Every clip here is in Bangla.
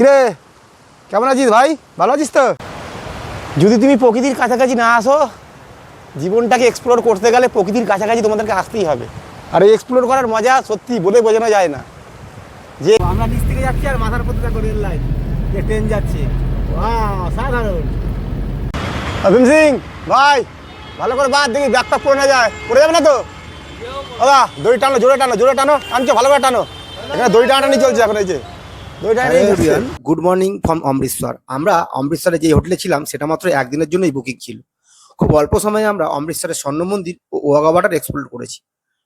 কিরে? কেমন আছিস ভাই? ভালো আছিস তো? যদি তুমি প্রকৃতির কাছাকাছি না আসো জীবনটাকে এক্সপ্লোর করতে গেলে প্রকৃতির কাছাকাছি তোমাদেরকে আসতেই হবে। আর এই এক্সপ্লোর করার মজা সত্যি বলে বোঝানো যায় না। যে আমরা নিচ থেকে যাচ্ছি আর মাথার প্রতি দেখো রেল লাইন যে ট্রেন যাচ্ছে। সাধারণ। ভীম সিং ভাই ভালো করে বাদ দেখি ব্যাগটা পড়ে না যায়। পড়ে যাবে না তো? দাদা দড়ি টানো জোরে টানো জোরে টানো টানছো ভালো করে টানো। এখানে দড়ি টানাটানি চলছে এখন এই যে। গুড মর্নিং ফ্রম অমৃতসর আমরা অমৃতসরে যে হোটেলে ছিলাম সেটা মাত্র একদিনের জন্যই বুকিং ছিল। খুব অল্প সময়ে আমরা অমৃতসরের স্বর্ণ মন্দির ও ওয়াগা বাটার এক্সপ্লোর করেছি।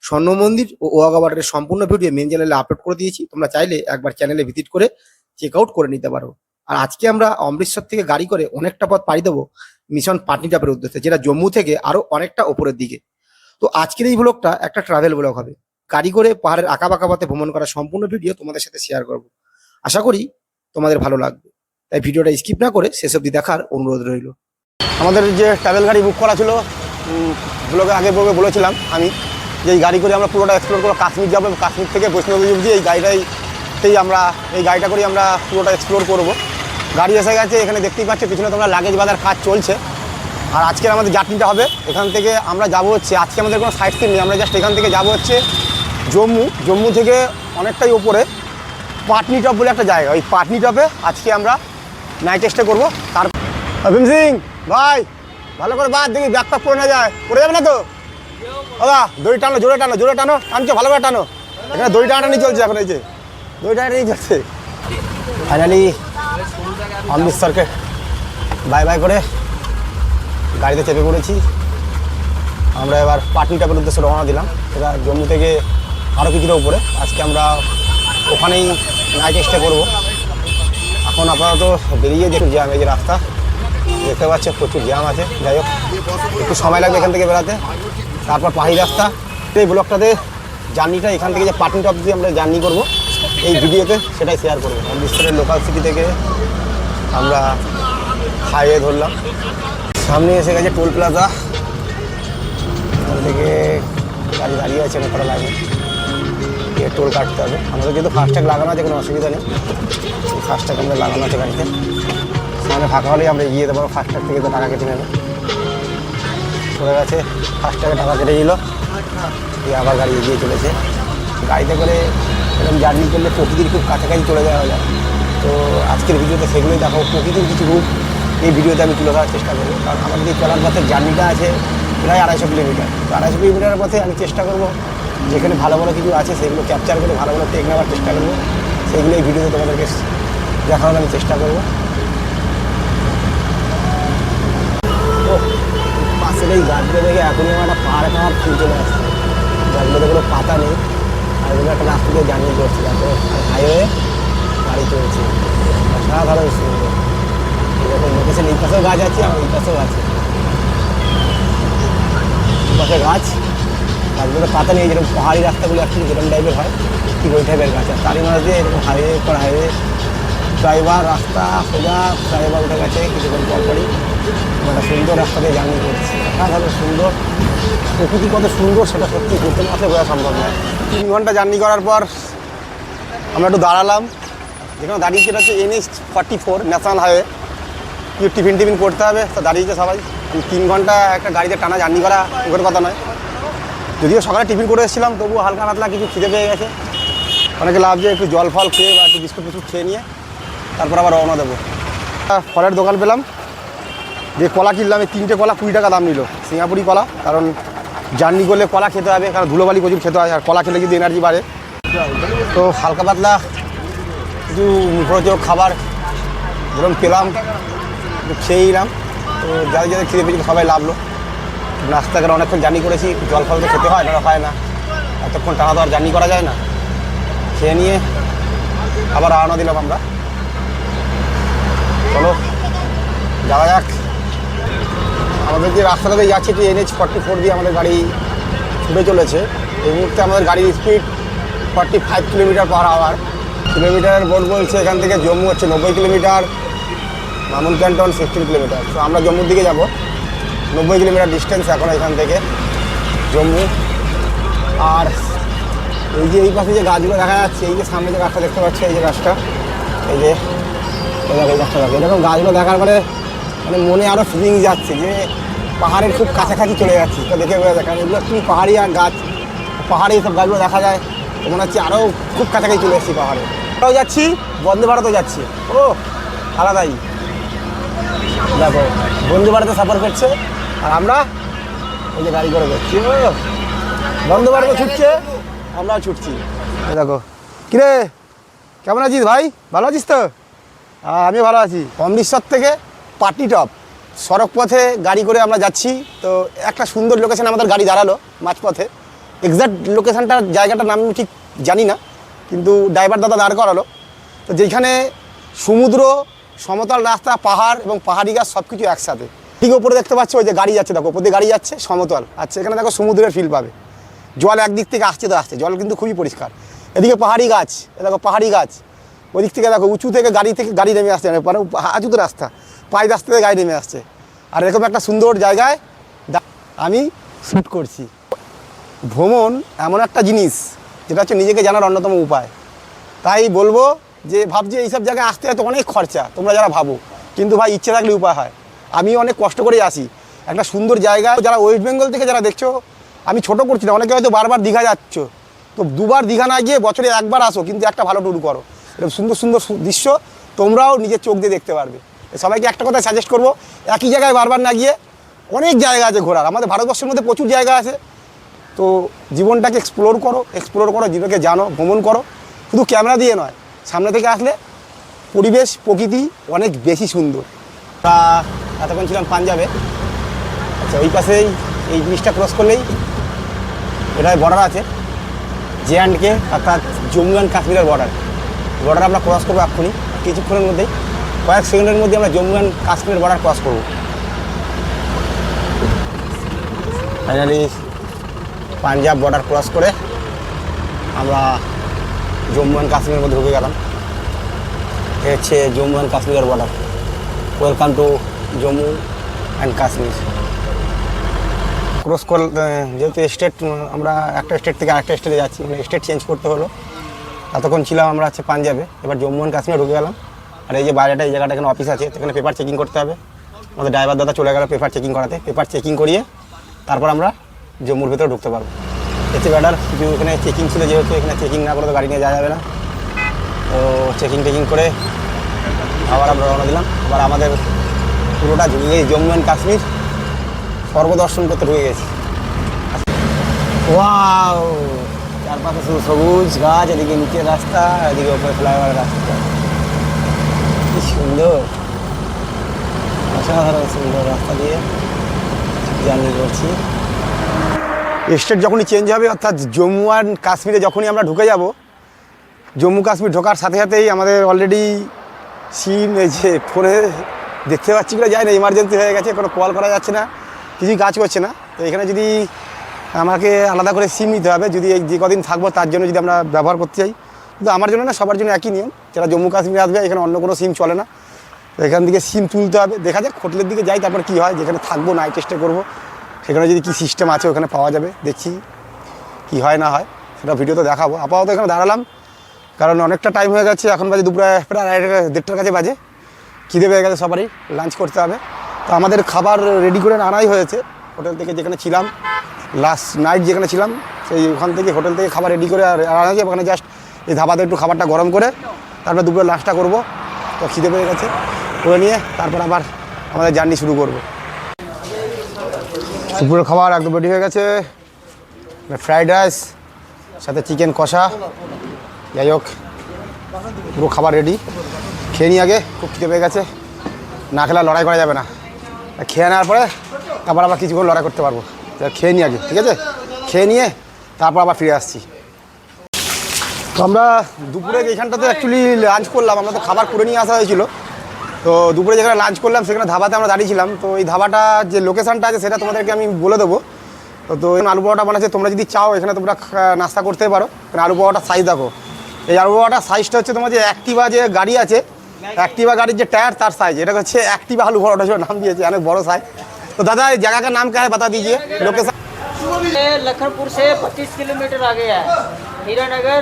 স্বর্ণ মন্দির ও ওয়াগা বাটারের সম্পূর্ণ ভিডিও মেন চ্যানেলে আপলোড করে দিয়েছি। তোমরা চাইলে একবার চ্যানেলে ভিজিট করে চেক আউট করে নিতে পারো। আর আজকে আমরা অমৃতসর থেকে গাড়ি করে অনেকটা পথ পাড়ি দেবো মিশন পাটনি পাটনিটাপের উদ্দেশ্যে যেটা জম্মু থেকে আরও অনেকটা ওপরের দিকে। তো আজকের এই ব্লগটা একটা ট্রাভেল ব্লগ হবে। গাড়ি করে পাহাড়ের আঁকা বাঁকা পথে ভ্রমণ করা সম্পূর্ণ ভিডিও তোমাদের সাথে শেয়ার করব। আশা করি তোমাদের ভালো লাগবে। তাই ভিডিওটা স্কিপ না করে শেষ অবধি দেখার অনুরোধ রইল। আমাদের যে ট্রাভেল গাড়ি বুক করা ছিল ব্লগে আগে ব্লগে বলেছিলাম আমি যে এই গাড়ি করে আমরা পুরোটা এক্সপ্লোর করব কাশ্মীর যাব, কাশ্মীর থেকে বৈষ্ণবী অবধি এই গাড়িটাইতেই আমরা, এই গাড়িটা করে আমরা পুরোটা এক্সপ্লোর করব। গাড়ি এসে গেছে, এখানে দেখতেই পাচ্ছ, পিছনে তোমরা লাগেজ বাজার কাজ চলছে। আর আজকের আমাদের জার্নিটা হবে, এখান থেকে আমরা যাব হচ্ছে, আজকে আমাদের কোনো সাইট সিন নেই, আমরা জাস্ট এখান থেকে যাব হচ্ছে জম্মু। জম্মু থেকে অনেকটাই ওপরে পাটনি টপ বলে একটা জায়গা, ওই পাটনি টপে আজকে আমরা নাইট স্টে করব। তার ভীম সিং, ভাই, ভালো করে বাদ, দেখি ব্যাগটা পড়ে না যায়। পড়ে যাবে না তো? দাদা দড়ি টানো, জোরে টানো জোরে টানো, টানছো, ভালো করে টানো। এখানে দড়ি টানাটানি চলছে এখন, এই যে। দড়ি টানাটানি চলছে। ফাইনালি অমৃতসরকে বাই বাই করে গাড়িতে চেপে পড়েছি। আমরা এবার পাটনি টপের উদ্দেশ্যে রওনা দিলাম। সেটা জম্মু থেকে আরও কিছুটা উপরে। আজকে আমরা ওখানেই নাইট স্টে করব। এখন আপাতত বেরিয়ে দেখুন জ্যাম এই যে রাস্তা, দেখতে পাচ্ছে প্রচুর জ্যাম আছে। যাই হোক, একটু সময় লাগবে এখান থেকে বেরাতে। তারপর পাহাড়ি রাস্তা। এই ব্লকটাতে জার্নিটা, এখান থেকে যে পাটনি টপ দিয়ে আমরা জার্নি করব, এই ভিডিওতে সেটাই শেয়ার করব। অমৃতসরের লোকাল সিটি থেকে আমরা হাইওয়ে ধরলাম। সামনে এসে গেছে টোল প্লাজা এখান থেকে গাড়ি দাঁড়িয়ে আছে অনেক কটা লাগে। গিয়ে টোল কাটতে হবে। আমাদের যেহেতু ফাস্ট্যাগ লাগানো আছে, কোনো অসুবিধা নেই। ফাস্ট্যাগ আমাদের লাগানো আছে গাড়িতে। সামনে ফাঁকা হলেই আমরা যেতে পারব, ফাস্ট্যাগ থেকে তো টাকা কেটে নেবে। চলে গেছে, ফাস্ট্যাগে টাকা কেটে দিল দিয়ে আবার গাড়ি এগিয়ে চলেছে। গাড়িতে করে এরকম জার্নি করলে প্রকৃতির খুব কাছাকাছি চলে যাওয়া যায়। তো আজকের ভিডিওতে সেগুলোই দেখাবো। প্রকৃতির কিছু রূপ এই ভিডিওতে আমি তুলে ধরার চেষ্টা করব। কারণ আমাদের এই চলার পথের জার্নিটা আছে প্রায় আড়াইশো কিলোমিটার। তো আড়াইশো কিলোমিটারের পথে আমি চেষ্টা করব, যেখানে ভালো ভালো কিছু আছে, সেগুলো ক্যাপচার করে ভালো ভালো টেক নেওয়ার চেষ্টা করব। সেগুলো এই ভিডিওতে তোমাদেরকে দেখানোর আমি চেষ্টা করব। পাশের এই গাছগুলো দেখে এখনই আমার একটা পাহাড়ে আমার ফুল চলে আসছে গাছগুলোতে কোনো পাতা নেই, আর এগুলো একটা রাস্তা দিয়ে জার্নি করছে, দেখো হাইওয়ে গাড়ি চলছে। অসাধারণ সুন্দর। এরকম লোকেশন এই পাশেও গাছ আছে, আর এই পাশেও আছে। পাশে গাছ গাছগুলো পাতা নিয়ে যেরকম পাহাড়ি রাস্তাগুলো অ্যাকচুয়ালি যেরকম টাইপের হয়, ঠিক ওই টাইপের গাছ। আর তারই মাঝে দিয়ে এরকম হাইওয়ে পর হাইওয়ে, ড্রাইভার, রাস্তা, সোজা, ড্রাইভার উঠে গেছে কিছুক্ষণ পর পরই একটা সুন্দর রাস্তা দিয়ে জার্নি করছি। অসাধারণ সুন্দর, প্রকৃতি কত সুন্দর সেটা সত্যি ঘুরতে মাত্র বোঝা সম্ভব নয়। তিন ঘণ্টা জার্নি করার পর আমরা একটু দাঁড়ালাম, যেখানে দাঁড়িয়েছে এটা হচ্ছে NH forty four national highway tiffin tiffin করতে হবে, তো দাঁড়িয়েছে সবাই। তিন ঘণ্টা একটা গাড়িতে টানা জার্নি করা মুখের কথা নয়। যদিও সকালে টিফিন করে এসেছিলাম, তবুও হালকা পাতলা কিছু খিদে পেয়ে গেছে। অনেকে লাভ যে একটু জল ফল খেয়ে বা একটু বিস্কুট ফিস্কুট খেয়ে নিয়ে, তারপর আবার রওনা দেবো। ফলের দোকান পেলাম, যে কলা কিনলাম, এই তিনটে কলা কুড়ি টাকা দাম নিল, সিঙ্গাপুরি কলা। কারণ জার্নি করলে কলা খেতে হবে, কারণ ধুলোবালি প্রচুর খেতে হয়, আর কলা খেলে যদি এনার্জি বাড়ে। তো হালকা পাতলা কিছু মুখরোচক খাবার যেরকম পেলাম একটু খেয়ে নিলাম। তো যাদের যাদের খিদে পেয়েছিল, সবাই লাভলো। রাস্তা করে অনেকক্ষণ জার্নি করেছি, জল ফল তো খেতে হয় না হয় না। এতক্ষণ টানা তো আর জার্নি করা যায় না। খেয়ে নিয়ে আবার রওনা দিলাম আমরা। চলো, যাওয়া যাক। আমাদের যে রাস্তাটা দিয়ে যাচ্ছে এনএইচ ফর্টি ফোর দিয়ে আমাদের গাড়ি ছুটে চলেছে। এই মুহূর্তে আমাদের গাড়ির speed forty five kilometre per hour কিলোমিটারের বোর্ড বলছে, এখান থেকে জম্মু হচ্ছে নব্বই kilometre Mamun canton sixteen kilometre তো আমরা জম্মুর দিকে যাব। নব্বই কিলোমিটার ডিস্টেন্স এখন এখান থেকে, জম্মু। আর এই যে এই পাশে যে গাছগুলো দেখা যাচ্ছে, এই যে সামনে যে গাছটা দেখতে পাচ্ছি, এই যে গাছটা এই যে, এই গাছটা দেখো। এরকম গাছগুলো দেখার পরে মানে মনে আরও ফিলিং যাচ্ছে যে পাহাড়ের খুব কাছাকাছি চলে যাচ্ছি। তো দেখে বোঝা যায়, কারণ এগুলো কি পাহাড়ি আর গাছ? পাহাড়ে এইসব গাছগুলো দেখা যায় মনে হচ্ছে আরও খুব কাছাকাছি চলে এসেছি পাহাড়ে। যাচ্ছি, বন্দে ভারতও যাচ্ছি। ও আলাদাই। দেখো, বন্ধু বাড়িতে সাফার করছে, আর আমরা ওই যে গাড়ি করে ও বন্দে ভারতে ছুটছে, আমরাও ছুটছি। দেখো, কিরে, কেমন আছিস ভাই? ভালো আছিস তো? আমি ভালো আছি। অমৃতসর থেকে পাটি টপ সড়ক পথে গাড়ি করে আমরা যাচ্ছি। তো একটা সুন্দর লোকেশন আমাদের গাড়ি দাঁড়াল মাঝপথে। এক্স্যাক্ট লোকেশানটার জায়গাটার নাম ঠিক জানি না, কিন্তু ড্রাইভার দাদা দাঁড় করালো। তো যেখানে সমুদ্র সমতল রাস্তা, পাহাড় এবং পাহাড়ি গাছ সব কিছু একসাথে। ঠিক ওপরে দেখতে পাচ্ছ ওই যে গাড়ি যাচ্ছে, দেখো, ওপর গাড়ি যাচ্ছে, সমতল। আচ্ছা এখানে দেখো সমুদ্রের ফিল পাবে। জল একদিক থেকে আসছে তো আসছে, জল কিন্তু খুবই পরিষ্কার। এদিকে পাহাড়ি গাছ দেখো পাহাড়ি গাছ। ওদিক থেকে দেখো, উঁচু থেকে গাড়ি থেকে গাড়ি নেমে আসছে মানে হাঁচু তো রাস্তা। পায়ে রাস্তা থেকে গাড়ি নেমে আসছে। আর এরকম একটা সুন্দর জায়গায় আমি শ্যুট করছি। ভ্রমণ এমন একটা জিনিস, যেটা হচ্ছে নিজেকে জানার অন্যতম উপায়। তাই বলব যে ভাবছি এইসব জায়গায় আসতে হয়তো অনেক খরচা, তোমরা যারা ভাবো, কিন্তু ভাই ইচ্ছে থাকলে উপায় হয়। আমি অনেক কষ্ট করেই আসি। একটা সুন্দর জায়গা, যারা ওয়েস্ট বেঙ্গল থেকে যারা দেখছ, আমি ছোট করছি না, অনেকে হয়তো বারবার দীঘা যাচ্ছ। তো দুবার দীঘা না গিয়ে বছরে একবার আসো, কিন্তু একটা ভালো ট্যুর করো। এরকম সুন্দর সুন্দর দৃশ্য, তোমরাও নিজের চোখ দিয়ে দেখতে পারবে। সবাইকে একটা কথা সাজেস্ট করব, একই জায়গায় বারবার না গিয়ে অনেক জায়গা আছে ঘোরার। আমাদের ভারতবর্ষের মধ্যে প্রচুর জায়গা আছে। তো জীবনটাকে এক্সপ্লোর করো এক্সপ্লোর করো, জীবনকে জানো, ভ্রমণ করো। শুধু ক্যামেরা দিয়ে নয় সামনে থেকে আসলে পরিবেশ, প্রকৃতি অনেক বেশি সুন্দর। তা এতক্ষণ ছিলাম পাঞ্জাবে। আচ্ছা ওই পাশেই এই ব্রিজটা ক্রস করলেই এটায় বর্ডার আছে। জে অ্যান্ড কে অর্থাৎ জম্মু অ্যান্ড কাশ্মীরের বর্ডার বর্ডার আমরা ক্রস করব এক্ষুনি। কিছুক্ষণের মধ্যেই, কয়েক সেকেন্ডের মধ্যে আমরা জম্মু অ্যান্ড কাশ্মীরের বর্ডার ক্রস করব। ফাইনালি পাঞ্জাব বর্ডার ক্রস করে আমরা জম্মু অ্যান্ড কাশ্মীরের মধ্যে ঢুকে গেলাম। হচ্ছে জম্মু অ্যান্ড কাশ্মীরের border welcome to Jammu and Kashmir. Cross কর যেহেতু স্টেট আমরা একটা স্টেট থেকে আরেকটা স্টেটে যাচ্ছি মানে স্টেট চেঞ্জ করতে হলো। এতক্ষণ ছিলাম আমরা হচ্ছে পাঞ্জাবে। এবার জম্মু অ্যান্ড কাশ্মীরে ঢুকে গেলাম। আর এই যে বাইরেটা, এই জায়গাটা এখানে অফিস আছে এখানে পেপার চেকিং করতে হবে। আমাদের ড্রাইভার দাদা চলে গেল পেপার চেকিং করাতে। পেপার চেকিং করিয়ে তারপর আমরা জম্মুর ভেতরে ঢুকতে পারব। এতে ব্যাটার কিছু এখানে চেকিং ছিল যেহেতু, এখানে চেকিং না করে তো গাড়ি নিয়ে যাওয়া যাবে না। তো চেকিং টেকিং করে আবার আমরা রওনা দিলাম। আবার আমাদের পুরোটা ঢুকে জম্মু অ্যান্ড কাশ্মীর স্বর্গদর্শন করতে ঢুকে গেছি। ওয়াও চারপাশে শুধু সবুজ গাছ, এদিকে নিচের রাস্তা, এদিকে ওপরে ফ্লাইওভারের রাস্তা। কি সুন্দর। অসাধারণ সুন্দর রাস্তা দিয়ে জার্নি করছি। স্টেট যখনই চেঞ্জ হবে, অর্থাৎ জম্মু অ্যান্ড কাশ্মীরে যখনই আমরা ঢুকে যাব, জম্মু কাশ্মীর ঢোকার সাথে সাথেই আমাদের অলরেডি সিম এই যে ফোনে দেখতে পাচ্ছি কিনা যায় না ইমার্জেন্সি হয়ে গেছে, কোনো কল করা যাচ্ছে না, কিছুই কাজ করছে না। তো এখানে যদি আমাকে আলাদা করে সিম নিতে হবে, যদি এই যে কদিন থাকব, তার জন্য যদি আমরা ব্যবহার করতে চাই। কিন্তু আমার জন্য না, সবার জন্য একই নিয়ম, যারা জম্মু কাশ্মীরে আসবে, এখানে অন্য কোনো সিম চলে না। এখান থেকে সিম তুলতে হবে, দেখা যাক, হোটেলের দিকে যাই, তারপর কী হয়, যেখানে থাকব নাইট চেষ্টা করব। সেখানে যদি কী সিস্টেম আছে, ওখানে পাওয়া যাবে। দেখছি কী হয়, না হয়, সেটা ভিডিওতে দেখাবো। আপাতত এখানে দাঁড়ালাম, কারণ অনেকটা টাইম হয়ে গেছে, এখন বাজে দুপুরে প্রায় আড়াইটা, দেড়টার কাছে বাজে। খিদে পেয়ে গেছে সবারই লাঞ্চ করতে হবে। তো আমাদের খাবার রেডি করে আনাই হয়েছে হোটেল থেকে যেখানে ছিলাম লাস্ট নাইট যেখানে ছিলাম, সেই ওখান থেকে হোটেল থেকে খাবার রেডি করে আনা হয়েছে। ওখানে জাস্ট এই ধাবাতে একটু খাবারটা গরম করে, তারপর দুপুরে লাঞ্চটা করব। তো খিদে পেয়ে গেছে, করে নিয়ে তারপর আবার আমাদের জার্নি শুরু করব। দুপুরের খাবার একদম রেডি হয়ে গেছে। ফ্রাইড রাইস সাথে চিকেন কষা। যাই হোক, পুরো খাবার রেডি খেয়ে নিই আগে খুব খিদে পেয়ে গেছে। না খেলে লড়াই করা যাবে না। খেয়ে নেওয়ার পরে তারপর আবার কিছু করে লড়াই করতে পারব। খেয়ে নিই আগে, ঠিক আছে? খেয়ে নিয়ে তারপর আবার ফিরে আসছি। তো আমরা দুপুরে এইখানটাতে অ্যাকচুয়ালি লাঞ্চ করলাম। আমরা তো খাবার করে নিয়ে আসা হয়েছিল। তো দুপুরে যেখানে লাঞ্চ করলাম সেখানে ধাবাতে আমরা দাঁড়িয়েছিলাম তো এই ধাবাটা যে লোকেশনটা আছে সেটা তোমাদেরকে আমি বলে দেবো তো তো এখানে আলু পরোটা বানাচ্ছে তোমরা যদি চাও এখানে তোমরা খা- নাস্তা করতে পারো এখানে আলু পরোটার সাইজ দেখো এই আলু পরোটার সাইজটা হচ্ছে তোমার যে অ্যাক্টিভা যে গাড়ি আছে অ্যাক্টিভা গাড়ির যে টায়ার তার সাইজ এটা হচ্ছে অ্যাক্টিভা আলু পরোটা হিসেবে নাম দিয়েছে অনেক বড় সাইজ তো দাদা এই জায়গা का नाम क्या है बता दीजिए लोकेशन ये लखनपुर से 25 किलोमीटर आगे है हीरानगर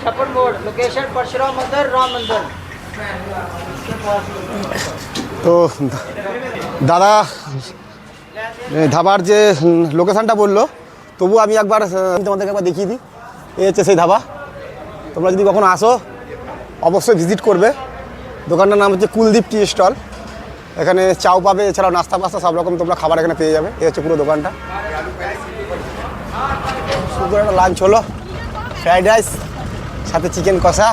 छप्पन मोड़ लोकेशन परशुराम मंदिर राम मंदिर তো দাদা ধাবার যে লোকেশানটা বলল, তবু আমি একবার তোমাদেরকে একবার দেখিয়ে দিই। এই হচ্ছে সেই ধাবা। তোমরা যদি কখনো আসো, অবশ্যই ভিজিট করবে। দোকানটার নাম হচ্ছে কুলদীপ টি স্টল। এখানে চাও পাবে, এছাড়াও নাস্তা পাস্তা সব রকম তোমরা খাবার এখানে পেয়ে যাবে। এই হচ্ছে পুরো দোকানটা। সুন্দর একটা লাঞ্চ হলো। ফ্রাইড রাইস সাথে চিকেন কষা।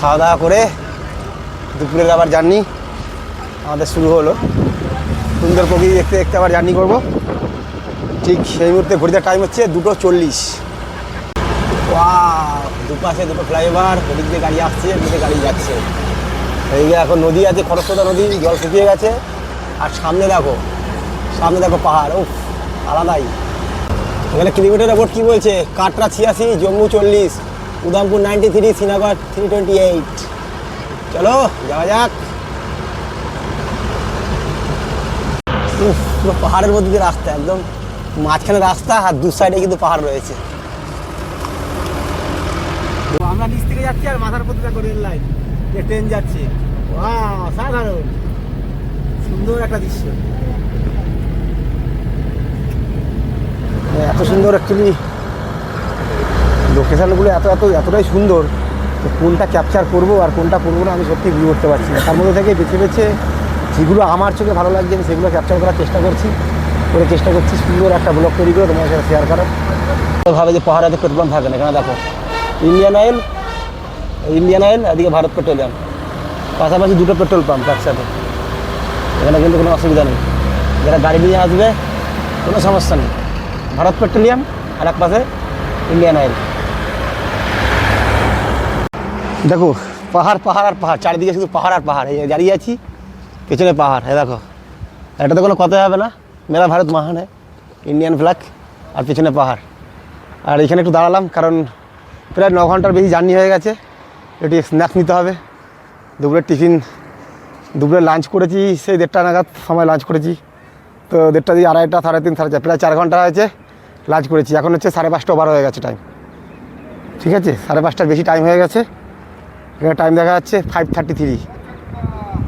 খাওয়া দাওয়া করে দুপুরের আবার জার্নি আমাদের শুরু হলো। সুন্দর প্রকৃতি দেখতে দেখতে আবার জার্নি করব। ঠিক সেই মুহূর্তে ঘড়িতে টাইম হচ্ছে দুটো চল্লিশ। দুপাশে দুটো ফ্লাইওভার ওদিক দিয়ে গাড়ি আসছে, এদিকে গাড়ি যাচ্ছে। এইদিকে এখন নদী আছে, খরস্রোতা নদী, জল শুকিয়ে গেছে। আর সামনে দেখো সামনে দেখো পাহাড় ও আলাদাই। এখানে কিলোমিটার ওপর কী বলছে? কাটরা ছিয়াশি, জম্মু চল্লিশ। Udhampur ninety three Srinagar three twenty eight চলো, যাওয়া যাক। পুরো পাহাড়ের মধ্যে দিয়ে রাস্তা, একদম মাঝখানে রাস্তা আর দু সাইডে কিন্তু পাহাড় রয়েছে। আমরা নিচ থেকে যাচ্ছি আর মাথার উপর দিয়ে রেল লাইন যে ট্রেন যাচ্ছে। সাধারণ সুন্দর একটা দৃশ্য। এত সুন্দর অ্যাকচুয়ালি লোকেশানগুলো এত এত এতটাই সুন্দর তো কোনটা ক্যাপচার করব আর কোনটা করব না আমি সত্যি বুঝে উঠতে পারছি না। তার মধ্যে থেকে বেছে বেছে যেগুলো আমার চোখে ভালো লাগছে, আমি সেগুলো ক্যাপচার করার চেষ্টা করছি। করে চেষ্টা করছি সুন্দর একটা ব্লগ তৈরি করে তোমার সাথে শেয়ার করার। ভাবে যে পাহাড়ে পেট্রোল থাকে না এখানে দেখো। ইন্ডিয়ান অয়েল ইন্ডিয়ান অয়েল এদিকে ভারত পেট্রোলিয়াম পাশাপাশি দুটো পেট্রোল পাম্প একসাথে। এখানে কিন্তু কোনো অসুবিধা নেই। যারা গাড়ি নিয়ে আসবে, কোনো সমস্যা নেই। ভারত পেট্রোলিয়াম আর এক পাশে ইন্ডিয়ান অয়েল দেখো, পাহাড় পাহাড় আর পাহাড়, চারিদিকে শুধু পাহাড় আর পাহাড়, এই দাঁড়িয়ে আছি, পেছনে পাহাড় হ্যাঁ দেখো। এটা তো কোনো কথাই হবে না, মেলা ভারত মহান ইন্ডিয়ান ফ্ল্যাগ আর পেছনে পাহাড়। আর এখানে একটু দাঁড়ালাম, কারণ প্রায় ন ঘণ্টার বেশি জার্নি হয়ে গেছে, একটু স্ন্যাক্স নিতে হবে। দুপুরের টিফিন, দুপুরে লাঞ্চ করেছি, সেই দেড়টা নাগাদ সময় লাঞ্চ করেছি। তো দেড়টা দিয়ে আড়াইটা, সাড়ে তিন, সাড়ে চার, প্রায় চার ঘণ্টা হয়েছে লাঞ্চ করেছি। এখন হচ্ছে সাড়ে পাঁচটা ওভার হয়ে গেছে টাইম ঠিক আছে? সাড়ে পাঁচটার বেশি টাইম হয়ে গেছে। এখানে টাইম দেখা যাচ্ছে ফাইভ থার্টি থ্রি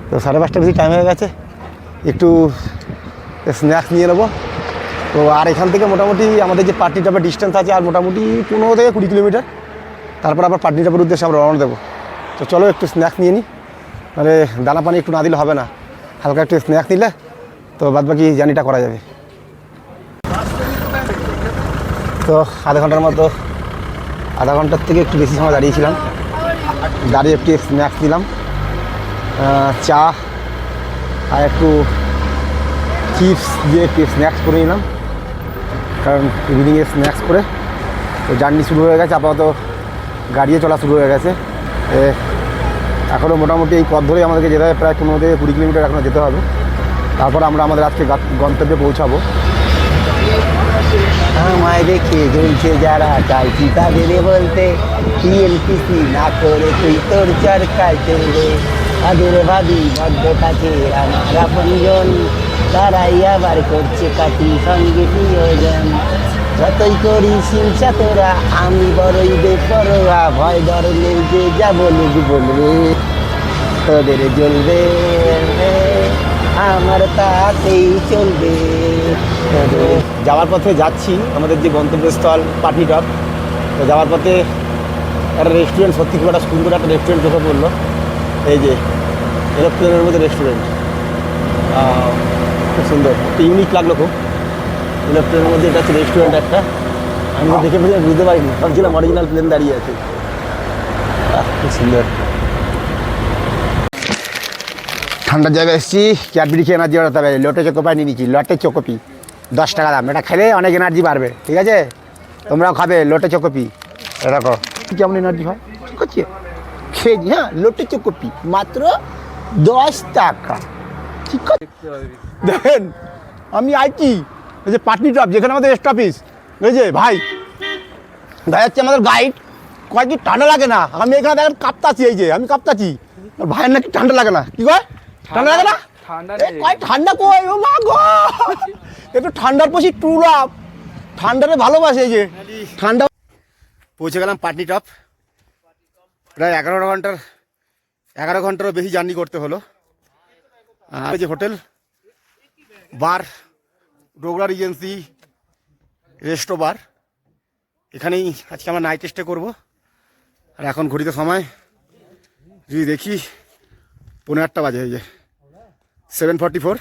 তো সাড়ে পাঁচটার বেশি টাইম হয়ে গেছে। একটু স্ন্যাক্স নিয়ে নেব। তো আর এখান থেকে মোটামুটি আমাদের যে পার্টি টাপের ডিস্টেন্স আছে, আর মোটামুটি পনেরো থেকে কুড়ি কিলোমিটার। তারপর আবার পার্টি টাপের উদ্দেশ্যে আমরা রওনা দেবো। তো চলো একটু স্ন্যাক্স নিয়ে নিই মানে দানা পানি একটু না দিলে হবে না। হালকা একটু স্ন্যাক্স নিলে, তো বাদ বাকি জার্নিটা করা যাবে। তো আধা ঘণ্টার মতো, আধা ঘণ্টার থেকে একটু বেশি সময় দাঁড়িয়েছিলাম। দাঁড়িয়ে একটি স্ন্যাক্স নিলাম। চা আর একটু চিপস দিয়ে একটু স্ন্যাক্স করে নিলাম। কারণ ইভিনিংয়ে স্ন্যাক্স করে। তো জার্নি শুরু হয়ে গেছে, আপাতত গাড়িও চলা শুরু হয়ে গেছে। এখনও মোটামুটি এই পথ ধরেই আমাদেরকে যেতে হবে, প্রায় পনেরো থেকে কুড়ি কিলোমিটার এখনও যেতে হবে। তারপর আমরা আমাদের আজকে গন্তব্যে পৌঁছাবো। আমায় দেখে জ্বলছে যারা চাইছি তাদের বলতে। টিএলপিসি না করে তুই তোর চরকায় চলবে। তাদের ভাবি বড্ড কাছে আমার আপনজন তারাই আবার করছে কাটি সঙ্গে প্রিয়জন। যতই করি হিংসা তোরা, আমি বড়ই বেপরোয়া। ভয় ডর নেই যে যা বলুক বলবে। তোদের জ্বলবে। আমার তাতেই চলবে। তো যাওয়ার পথে যাচ্ছি, আমাদের যে গন্তব্যস্থল পাটি টপ, তো যাওয়ার পথে একটা রেস্টুরেন্ট সত্যি খুব একটা সুন্দর একটা রেস্টুরেন্ট চোখে পড়ল। এই যে, এরোপ্লেনের মধ্যে রেস্টুরেন্ট খুব সুন্দর, একটু ইউনিক লাগল খুব। এরোপ্লেনের মধ্যে এটা হচ্ছে রেস্টুরেন্ট একটা। আমি দেখে ফেলে বুঝতে পারিনি, ভাবছিলাম অরিজিনাল প্লেন দাঁড়িয়ে আছে। খুব সুন্দর। ঠান্ডার জায়গায় এসেছি ক্যাডবেরি খেয়ে এনার্জি বাড়াতে হবে। লোটে চোকোপাই নিয়ে নিচ্ছি লটে চোকোপি দশ টাকা দাম। এটা খেলে অনেক এনার্জি বাড়বে ঠিক আছে? তোমরাও খাবে লোটে চোকোপি। এরকম কেমন এনার্জি হয় ঠিক আছে খেয়েছি হ্যাঁ লোটে চোকোপি মাত্র দশ টাকা। ঠিক আছে? দেখেন আমি আইছি এই যে পাটনি টপ যেখানে আমাদের স্ট অফিস বুঝেছে ভাই দেখা যাচ্ছে আমাদের গাইড কয়েকদিন ঠান্ডা লাগে না। আমি এখানে দেখেন কাঁপতাছি এই যে আমি কাঁপতাছি। ভাইয়ের নাকি ঠান্ডা লাগে না। কি কয়? ঠান্ডা লাগে না? ঠান্ডা কয় ঠান্ডা কই ও মা গো! একটু ঠান্ডার পশি ট্রুল আপ। ঠান্ডারে ভালোবাসে যে। ঠান্ডা পৌঁছে গেলাম পাটনি টপ। প্রায় এগারো ঘণ্টার এগারো ঘন্টারও বেশি জার্নি করতে হলো। যে hotel bar Dogra regency resto bar. এখানেই আজকে আমরা নাইট স্টে করব। আর এখন ঘড়িতে সময়। যদি দেখি পনেরো আটটা বাজে এই যে সেভেন ফর্টি ফোর।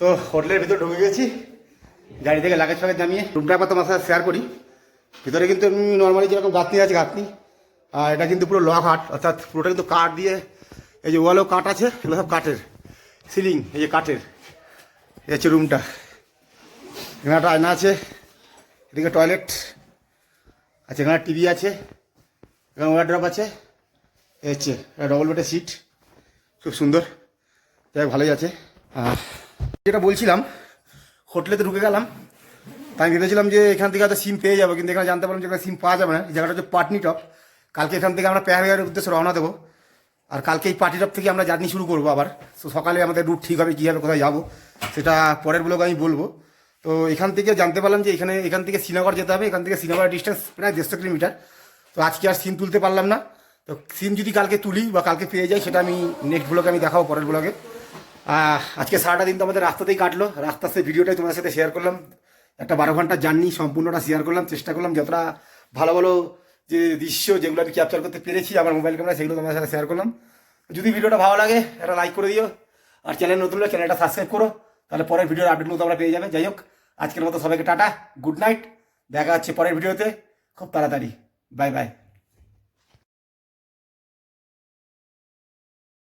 তো হোটেলের ভিতরে ঢুকে গেছি, গাড়ি থেকে লাগেজ ফাগেজ নামিয়ে রুমটা একবার তোমার সাথে শেয়ার করি। ভিতরে কিন্তু নর্মালি যেরকম গাঁথনি আছে, গাঁথনি, আর এটা কিন্তু পুরো লক হাট অর্থাৎ পুরোটা কিন্তু কাঠ দিয়ে, এই যে ওয়ালেও কাঠ আছে, এগুলো সব কাঠের সিলিং এই যে কাঠের, এই হচ্ছে রুমটা এখানে একটা আয়না আছে, এদিকে টয়লেট আচ্ছা এখানে টিভি আছে, এখানে ওয়ার্ড্রপ আছে, এই হচ্ছে ডবল বেডের সিট খুব সুন্দর। যাই ভালোই আছে। যেটা বলছিলাম, হোটেলেতে ঢুকে গেলাম। তাই ভেবেছিলাম যে এখান থেকে হয়তো সিম পেয়ে যাব, কিন্তু এখানে জানতে পারলাম যে এখানে সিম পাওয়া যাবে না। এই জায়গাটা হচ্ছে পাটনি টপ কালকে এখান থেকে আমরা প্যারাগের উদ্দেশ্যে রওনা দেবো। আর কালকে এই পার্টি টপ থেকে আমরা জার্নি শুরু করব আবার। তো সকালে আমাদের রুট ঠিক হবে, কীভাবে কোথায় যাব, সেটা পরের ব্লগে আমি বলব। তো এখান থেকে জানতে পারলাম যে এখানে, এখান থেকে শ্রীনগর যেতে হবে। এখান থেকে শ্রীনগরের ডিস্টেন্স প্রায় দেড়শো কিলোমিটার। তো আজকে আর সিম তুলতে পারলাম না। তো সিম যদি কালকে তুলি বা কালকে পেয়ে যাই, সেটা আমি নেক্সট ব্লগে আমি দেখাবো পরের ব্লগে আজকে সারাটা দিন তো আমাদের রাস্তাতেই কাটলো। রাস্তার সেই ভিডিওটাই তোমার সাথে শেয়ার করলাম। একটা বারো ঘণ্টার জার্নি সম্পূর্ণটা শেয়ার করলাম, চেষ্টা করলাম যতটা ভালো ভালো যে দৃশ্য যেগুলো আমি ক্যাপচার করতে পেরেছি আমার মোবাইল ক্যামেরা সেগুলো তোমার সাথে শেয়ার করলাম। যদি ভিডিওটা ভালো লাগে, একটা লাইক করে দিও। আর চ্যানেল নতুন হলে চ্যানেলটা সাবস্ক্রাইব করো। তাহলে পরের ভিডিওর আপডেটগুলো তোমরা পেয়ে যাবে। যাই হোক, আজকের মতো সবাইকে টাটা গুড নাইট দেখা হচ্ছে পরের ভিডিওতে। খুব তাড়াতাড়ি। Bye bye